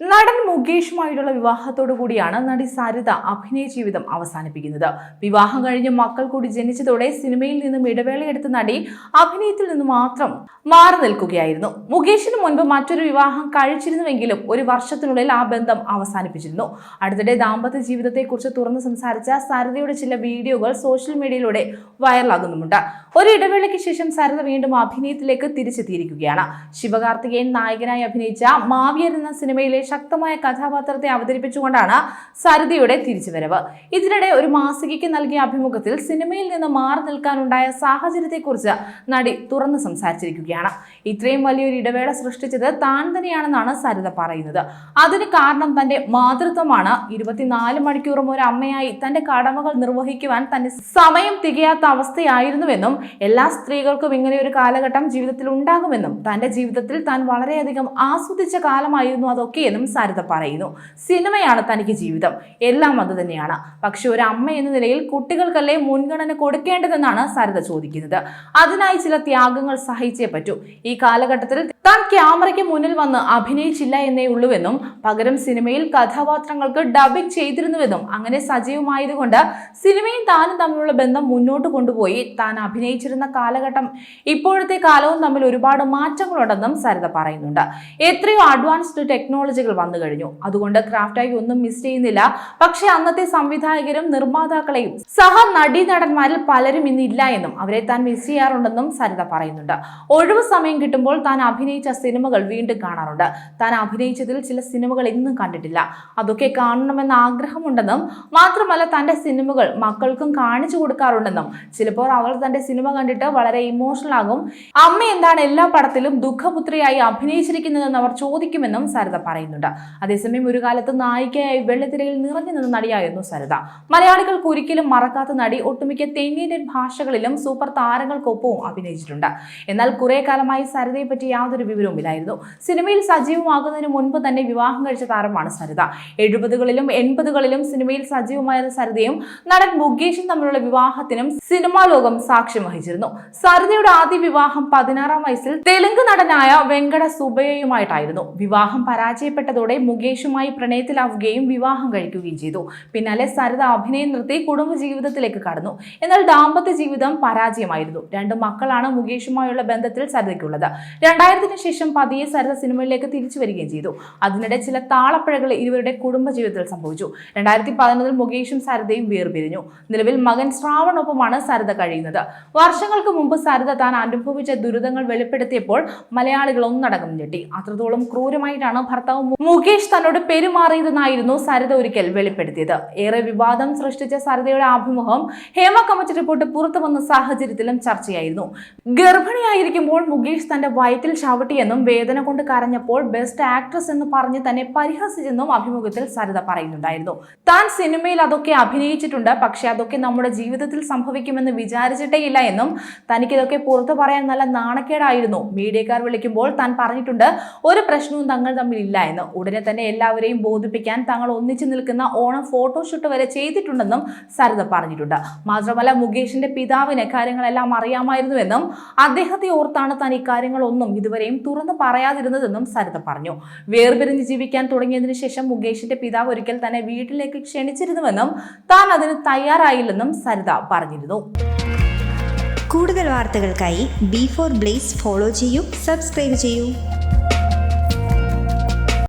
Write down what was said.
നടൻ മുകേഷുമായിട്ടുള്ള വിവാഹത്തോടു കൂടിയാണ് നടി സരിത അഭിനയ ജീവിതം അവസാനിപ്പിക്കുന്നത്. വിവാഹം കഴിഞ്ഞ് മക്കൾ കൂടി ജനിച്ചതോടെ സിനിമയിൽ നിന്നും ഇടവേളയെടുത്ത നടി അഭിനയത്തിൽ നിന്ന് മാത്രം മാറി നിൽക്കുകയായിരുന്നു. മുകേഷിന് മുൻപ് മറ്റൊരു വിവാഹം കഴിച്ചിരുന്നുവെങ്കിലും ഒരു വർഷത്തിനുള്ളിൽ ആ ബന്ധം അവസാനിപ്പിച്ചിരുന്നു. അടുത്തിടെ ദാമ്പത്യ ജീവിതത്തെക്കുറിച്ച് തുറന്നു സംസാരിച്ച സരിതയുടെ ചില വീഡിയോകൾ സോഷ്യൽ മീഡിയയിലൂടെ വൈറലാകുന്നുമുണ്ട്. ഒരു ഇടവേളയ്ക്ക് ശേഷം സരിത വീണ്ടും അഭിനയത്തിലേക്ക് തിരിച്ചെത്തിയിരിക്കുകയാണ്. ശിവകാർത്തികേയൻ നായകനായി അഭിനയിച്ച മാവിയർ എന്ന സിനിമയിലെ ശക്തമായ കഥാപാത്രത്തെ അവതരിപ്പിച്ചുകൊണ്ടാണ് സരിതയുടെ തിരിച്ചുവരവ്. ഇതിനിടെ ഒരു മാസികയ്ക്ക് നൽകിയ അഭിമുഖത്തിൽ സിനിമയിൽ നിന്ന് മാറി നിൽക്കാനുണ്ടായ സാഹചര്യത്തെക്കുറിച്ച് നടി തുറന്നു സംസാരിച്ചിരിക്കുകയാണ്. ഇത്രയും വലിയൊരു ഇടവേള സൃഷ്ടിച്ചത് താൻ തന്നെയാണെന്നാണ് സരിത പറയുന്നത്. അതിന് കാരണം തന്റെ മാതൃത്വമാണ്. ഇരുപത്തിനാല് മണിക്കൂറും ഒരു അമ്മയായി തന്റെ കടമകൾ നിർവഹിക്കുവാൻ തന്നെ സമയം തികയാത്ത അവസ്ഥയായിരുന്നുവെന്നും എല്ലാ സ്ത്രീകൾക്കും ഇങ്ങനെ ഒരു കാലഘട്ടം ജീവിതത്തിൽ ഉണ്ടാകുമെന്നും തന്റെ ജീവിതത്തിൽ താൻ വളരെയധികം ആസ്വദിച്ച കാലമായിരുന്നു അതൊക്കെയെന്നും സരിത പറയുന്നു. സിനിമയാണ് തനിക്ക് ജീവിതം. എല്ലാം അത് തന്നെയാണ്. പക്ഷെ ഒരു അമ്മ എന്ന നിലയിൽ കുട്ടികൾക്കല്ലേ മുൻഗണന കൊടുക്കേണ്ടതെന്നാണ് സരിത ചോദിക്കുന്നത്. അതിനായി ചില ത്യാഗങ്ങൾ സഹിച്ചേ പറ്റൂ. ഈ കാലഘട്ടത്തിൽ താൻ ക്യാമറയ്ക്ക് മുന്നിൽ വന്ന് അഭിനയിച്ചില്ല എന്നേ ഉള്ളൂവെന്നും പകരം സിനിമയിൽ കഥാപാത്രങ്ങൾക്ക് ഡബിംഗ് ചെയ്തിരുന്നുവെന്നും അങ്ങനെ സജീവമായതുകൊണ്ട് സിനിമയും താനും തമ്മിലുള്ള ബന്ധം മുന്നോട്ട് കൊണ്ടുപോയി. താൻ അഭിനയിച്ചിരുന്ന കാലഘട്ടം ഇപ്പോഴത്തെ കാലവും തമ്മിൽ ഒരുപാട് മാറ്റങ്ങളുണ്ടെന്നും സരിത പറയുന്നുണ്ട്. എത്രയോ അഡ്വാൻസ്ഡ് ടെക്നോളജികൾ വന്നു കഴിഞ്ഞു. അതുകൊണ്ട് ക്രാഫ്റ്റായി ഒന്നും മിസ് ചെയ്യുന്നില്ല. പക്ഷെ അന്നത്തെ സംവിധായകരും നിർമ്മാതാക്കളെയും സഹ നടീനടന്മാരിൽ പലരും ഇന്നില്ല എന്നും അവരെ താൻ മിസ് ചെയ്യാറുണ്ടെന്നും സരിത പറയുന്നുണ്ട്. ഒഴിവ് സമയം കിട്ടുമ്പോൾ താൻ അഭിനയിച്ച സിനിമകൾ വീണ്ടും കാണാറുണ്ട്. താൻ അഭിനയിച്ചതിൽ ചില സിനിമകൾ ഇന്നും കണ്ടിട്ടില്ല. അതൊക്കെ കാണണമെന്ന ആഗ്രഹമുണ്ടെന്നും മാത്രമല്ല തന്റെ സിനിമകൾ മക്കൾക്കും കാണിച്ചു കൊടുക്കാറുണ്ടെന്നും. ചിലപ്പോൾ അവൾ തന്റെ സിനിമ കണ്ടിട്ട് വളരെ ഇമോഷണൽ ആകും. അമ്മ എന്താണ് എല്ലാ പടത്തിലും ദുഃഖപുത്രിയായി അഭിനയിച്ചിരിക്കുന്നതെന്ന് അവർ ചോദിക്കുമെന്നും സരിത പറയുന്നുണ്ട്. അതേസമയം ഒരു കാലത്ത് നായികയായി വെള്ളത്തിരയിൽ നിറഞ്ഞു നിന്ന നടിയായിരുന്നു സരിത. മലയാളികൾക്ക് ഒരിക്കലും മറക്കാത്ത നടി ഒട്ടുമിക്ക തെന്നിന്ത്യൻ ഭാഷകളിലും സൂപ്പർ താരങ്ങൾക്കൊപ്പവും അഭിനയിച്ചിട്ടുണ്ട്. എന്നാൽ കുറെ കാലമായി സരിതയെ പറ്റി യാതൊരു വിവരവുമില്ലായിരുന്നു. സിനിമയിൽ സജീവമാകുന്നതിന് മുൻപ് തന്നെ വിവാഹം കഴിച്ച താരമാണ് സരിത. എഴുപതുകളിലും എൺപതുകളിലും സിനിമയിൽ സജീവമായിരുന്ന സരിതയും നടൻ മുകേഷും തമ്മിലുള്ള വിവാഹത്തിനും സിനിമാ ലോകം സാക്ഷ്യം വഹിച്ചിരുന്നു. സരിതയുടെ ആദ്യ വിവാഹം പതിനാറാം വയസ്സിൽ തെലുങ്ക് നടനായ വെങ്കട സുബയ്യയുമായിട്ടായിരുന്നു. വിവാഹം പരാജയപ്പെട്ടതോടെ മുകേഷുമായി പ്രണയത്തിലാവുകയും വിവാഹം കഴിക്കുകയും ചെയ്തു. പിന്നാലെ സരിത അഭിനയം നിർത്തി കുടുംബ ജീവിതത്തിലേക്ക് കടന്നു. എന്നാൽ ദാമ്പത്യ ജീവിതം പരാജയമായിരുന്നു. രണ്ട് മക്കളാണ് മുകേഷുമായുള്ള ബന്ധത്തിൽ സരിതയ്ക്കുള്ളത്. രണ്ടായിരത്തിന് ശേഷം പതിയെ സരിത സിനിമയിലേക്ക് തിരിച്ചു വരികയും ചെയ്തു. അതിനിടെ ചില താളപ്പിഴകൾ ഇരുവരുടെ കുടുംബ ജീവിതത്തിൽ സംഭവിച്ചു. രണ്ടായിരത്തി പതിനൊന്നിൽ മുകേഷും സരിതയും വേർപിരിഞ്ഞു. നിലവിൽ മകൻ ശ്രാവണൊപ്പമാണ് സരിത കഴിയുന്നത്. വർഷങ്ങൾക്ക് മുമ്പ് സരിത താൻ അനുഭവിച്ച ദുരിതങ്ങൾ വെളിപ്പെടുത്തിയപ്പോൾ മലയാളികൾ ഒന്നടങ്കം ഞെട്ടി. അത്രത്തോളം ക്രൂരമായിട്ടാണ് ഭർത്താവ് മുകേഷ് തന്നോട് പെരുമാറിയതെന്നായിരുന്നു സരിത ഒരിക്കൽ വെളിപ്പെടുത്തിയത്. ഏറെ വിവാദം സൃഷ്ടിച്ച സരിതയുടെ അഭിമുഖം ഹേമ കമ്മിറ്റി റിപ്പോർട്ട് പുറത്തു വന്ന സാഹചര്യത്തിലും ചർച്ചയായിരുന്നു. ഗർഭിണിയായിരിക്കുമ്പോൾ മുകേഷ് തന്റെ വയറ്റിൽ ചവിട്ടിയെന്നും വേദന കൊണ്ട് കരഞ്ഞപ്പോൾ ബെസ്റ്റ് ആക്ട്രസ് എന്ന് പറഞ്ഞ് തന്നെ പരിഹസിച്ചെന്നും അഭിമുഖത്തിൽ സരിത പറയുന്നുണ്ടായിരുന്നു. താൻ സിനിമയിൽ അതൊക്കെ അഭിനയിച്ചിട്ടുണ്ട്. പക്ഷെ അതൊക്കെ നമ്മുടെ ജീവിതത്തിൽ സംഭവിക്കുമെന്ന് വിചാരിച്ചിട്ടേ ഇല്ല എന്നും തനിക്കിതൊക്കെ പുറത്തു പറയാൻ നല്ല നാണക്കേടായിരുന്നു. മീഡിയക്കാർ വിളിക്കുമ്പോൾ താൻ പറഞ്ഞിട്ടുണ്ട് ഒരു പ്രശ്നവും തങ്ങൾ തമ്മിൽ ഇല്ല എന്ന്. ഉടനെ തന്നെ എല്ലാവരെയും ബോധിപ്പിക്കാൻ തങ്ങൾ ഒന്നിച്ചു നിൽക്കുന്ന ഓണം ഫോട്ടോഷൂട്ട് വരെ ചെയ്തിട്ടുണ്ടെന്നും സരിത പറഞ്ഞിട്ടുണ്ട്. മാത്രമല്ല മുകേഷിന്റെ പിതാവിന് കാര്യങ്ങളെല്ലാം അറിയാമായിരുന്നുവെന്നും അദ്ദേഹത്തെ ഓർത്താണ് താൻ ഇക്കാര്യങ്ങളൊന്നും ഇതുവരെയും തുറന്നു പറയാതിരുന്നതെന്നും സരിത പറഞ്ഞു. വേർപിരിഞ്ഞ് ജീവിക്കാൻ തുടങ്ങിയതിനു ശേഷം മുകേഷിന്റെ പിതാവ് ഒരിക്കൽ തന്നെ വീട്ടിലേക്ക് ക്ഷണിച്ചിരുന്നുവെന്നും താൻ അതിന് തയ്യാറായില്ലെന്നും സരിത പറഞ്ഞിരുന്നു. കൂടുതൽ വാർത്തകൾക്കായി ബി ഫോർ ബ്ലേസ് ഫോളോ ചെയ്യൂ സബ്സ്ക്രൈബ് ചെയ്യൂ.